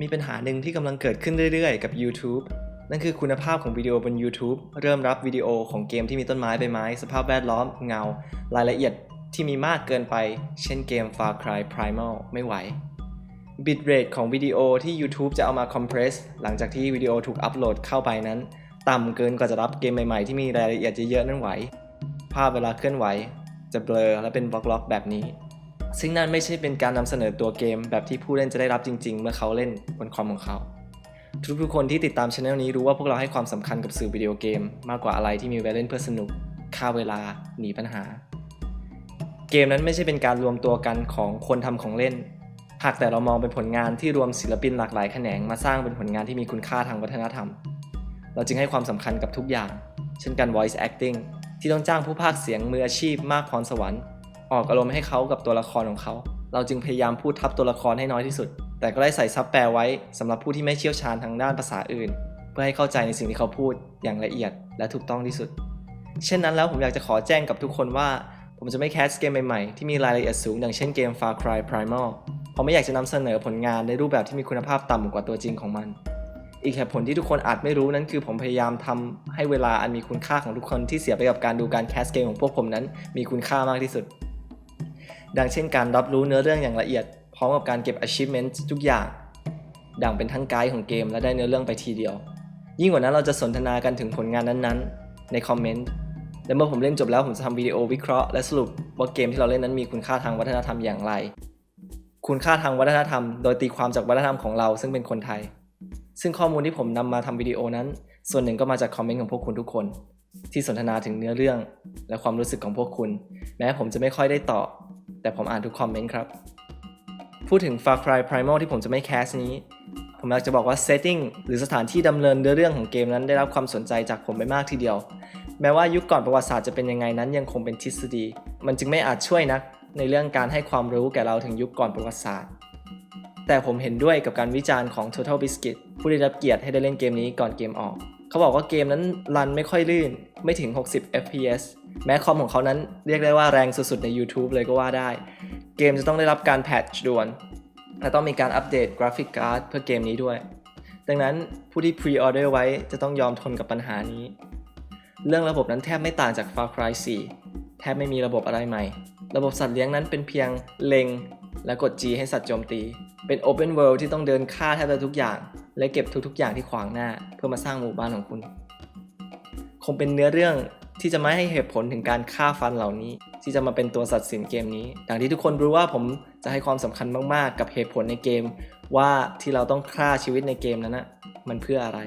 มีปัญหาหนึ่งที่กำลังเกิดขึ้นเรื่อยๆ กับ YouTube นั่นคือคุณภาพของวิดีโอบน YouTube เริ่มรับวิดีโอของเกมที่มีต้นไม้ใบไม้ สภาพแวดล้อมเงา รายละเอียดที่มีมากเกินไป เช่นเกม Far Cry Primal ไม่ไหว bitrate ของวิดีโอที่ YouTube จะเอามา compress หลังจากที่วิดีโอถูกอัปโหลดเข้าไปนั้น ต่ำเกินกว่าจะรับเกมใหม่ๆ ที่มีรายละเอียดเยอะๆนั้นไหว ภาพเวลาเคลื่อนไหว จะเบลอและเป็นบล็อกๆแบบนี้ ซึ่งนั่นไม่ใช่เป็นการนำเสนอตัวเกม แบบที่ผู้เล่นจะได้รับจริง ๆ เมื่อเขาเล่นบนคอมของเขา ทุกๆคนที่ติดตามช anel นี้รู้ว่าพวกเราให้ความสำคัญกับสื่อวิดีโอเกม มากกว่าอะไรที่มีไว้เล่นเพื่อสนุกฆ่าเวลาหนีปัญหา เกมนั้นไม่ใช่เป็นการรวมตัวกันของคนทำของเล่น หากแต่เรามองเป็นผลงานที่รวมศิลปินหลากหลายแขนงมาสร้างเป็นผลงานที่มีคุณค่าทางวัฒนธรรม เราจึงให้ความสำคัญกับทุกอย่าง เช่นการ voice acting ที่ต้องจ้างผู้พากย์เสียงมืออาชีพมากพรสวรรค์ ออกอารมณ์ให้เขากับตัวละครของเขา เราจึงพยายามพูดทับตัวละครให้น้อยที่สุด แต่ก็ได้ใส่ซับแปลไว้สำหรับผู้ที่ไม่เชี่ยวชาญทางด้านภาษาอื่น เพื่อให้เข้าใจในสิ่งที่เขาพูดอย่างละเอียดและถูกต้องที่สุด เช่นนั้นแล้วผมอยากจะขอแจ้งกับทุกคนว่า ผมจะไม่แคสเกมใหม่ๆที่มีรายละเอียดสูงอย่างเช่นเกม Far Cry Primal เพราะไม่อยากจะนำเสนอผลงานในรูปแบบที่มีคุณภาพต่ำกว่าตัวจริงของมันอีกเหตุผลที่ทุกคนอาจไม่รู้นั้นคือผมพยายามทำให้เวลาอันมีคุณค่าของทุกคนที่เสียไปกับการดูการแคสเกมของพวกผมนั้น มีคุณค่ามากที่สุด ดังเช่นการรับรู้เนื้อเรื่องอย่างละเอียด พร้อมกับการเก็บ achievement ทุกอย่าง ดังเป็นทั้งไกด์ของเกมและได้เนื้อเรื่องไปทีเดียว ยิ่งกว่านั้นเราจะสนทนากันถึงผลงานนั้นๆ ในคอมเมนต์ และเมื่อผมเล่นจบแล้วผมจะทำวิดีโอวิเคราะห์และสรุปว่าเกมที่เราเล่นนั้นมีคุณค่าทางวัฒนธรรมอย่างไร คุณค่าทางวัฒนธรรม โดยตีความจากวัฒนธรรมของเราซึ่งเป็นคนไทย ซึ่งข้อมูลที่ผมนำมาทำวิดีโอนั้น ส่วนหนึ่งก็มาจากคอมเมนต์ของพวกคุณทุกคนที่สนทนาถึงเนื้อเรื่องและความรู้สึกของพวกคุณ แม้ผมจะไม่ค่อยได้ตอบ แต่ผมอ่านทุกคอมเมนต์ครับ พูดถึง Far Cry Primal ที่ผมจะไม่แคสนี้ ผมอยากจะบอกว่า setting หรือสถานที่ดำเนินเนื้อเรื่องของเกมนั้นได้รับความสนใจจากผมไปมากทีเดียว แม้ว่ายุคก่อนประวัติศาสตร์จะเป็นยังไงนั้นยังคงเป็นทฤษฎี มันจึงไม่อาจช่วยนัก ในเรื่องการให้ความรู้แก่เราถึงยุคก่อนประวัติศาสตร์ แต่ผมเห็นด้วยกับการวิจารณ์ของ Total Biscuit ผู้ได้รับเกียรติให้ได้เล่นเกมนี้ก่อนเกมออก เขาบอกว่าเกมนั้นรันไม่ค่อยลื่น ไม่ถึง 60 fps แม้คอมของเขานั้นเรียกได้ว่าแรงสุดๆใน YouTube เลยก็ว่าได้ เกมจะต้องได้รับการแพทช์ด่วน และต้องมีการอัปเดตกราฟิกการ์ดเพื่อเกมนี้ด้วย ดังนั้นผู้ที่พรีออเดอร์ไว้จะต้องยอมทนกับปัญหานี้ เรื่องระบบนั้นแทบไม่ต่างจาก Far Cry 4 แทบไม่มีระบบอะไรใหม่ ระบบสัตว์เลี้ยงนั้นเป็นเพียงเล็ง และกด G ให้สัตว์โจมตี เป็น Open World ที่ต้องเดินฆ่าแทบจะทุกอย่าง และเก็บทุกๆอย่างที่ขวางหน้า เพื่อมาสร้างหมู่บ้านของคุณ คงเป็นเนื้อเรื่อง ที่จะไม่ให้เหตุผลถึงการฆ่าฟันเหล่านี้ ที่จะมาเป็นตัวสัตว์สินเกมนี้ดังที่ทุกคนรู้ว่าผมจะให้ความสำคัญมากๆ กับเหตุผลในเกม ว่าที่เราต้องฆ่าชีวิตในเกมนั้นนะมันเพื่ออะไร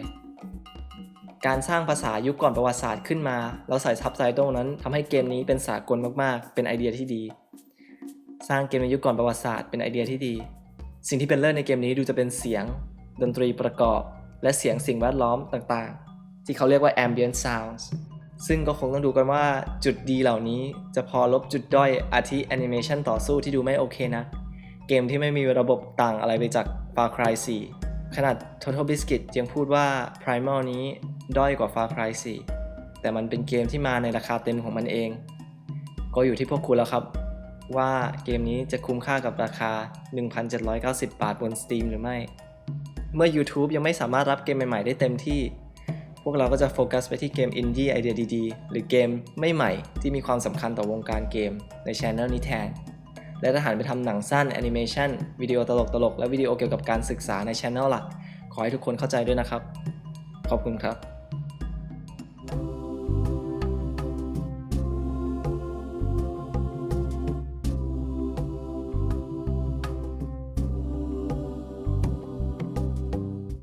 การสร้างภาษายุคก่อนประวัติศาสตร์ขึ้นมาแล้วใส่ซับไตเติลนั้นทำให้เกมนี้เป็นสากลมากๆ เป็นไอเดียที่ดี สร้างเกมในยุคก่อนประวัติศาสตร์เป็นไอเดียที่ดี สิ่งที่เป็นเลิศในเกมนี้ดูจะเป็นเสียง ดนตรีประกอบ และเสียงสิ่งแวดล้อมต่างๆ ที่เขาเรียกว่า ambient sounds ซึ่งก็คงต้องดูกันว่าจุดดีเหล่านี้จะพอลบจุดด้อยอาทิแอนิเมชันต่อสู้ที่ดูไม่โอเคนะ เกมที่ไม่มีระบบต่างอะไรไปจาก Far Cry 4 ขนาด Total Biscuit ยังพูดว่า Primal นี้ด้อยกว่า Far Cry 4 แต่มันเป็นเกมที่มาในราคาเต็มของมันเอง ก็อยู่ที่พวกคุณแล้วครับ ว่าเกมนี้จะคุ้มค่ากับราคา 1,790 บาทบน Steam หรือไม่ เมื่อ YouTube ยังไม่สามารถรับเกมใหม่ ๆ ได้เต็มที่ พวกเราก็จะโฟกัสไปที่เกมอินดี้ไอเดียดีๆ หรือเกมไม่ใหม่ที่มีความสำคัญต่อวงการเกมในช anel นี้แทน และถ้าหันไปทำหนังสั้นแอนิเมชันวิดีโอตลกๆและวิดีโอเกี่ยวกับการศึกษาในช anel หลัก ขอให้ทุกคนเข้าใจด้วยนะครับ ขอบคุณครับ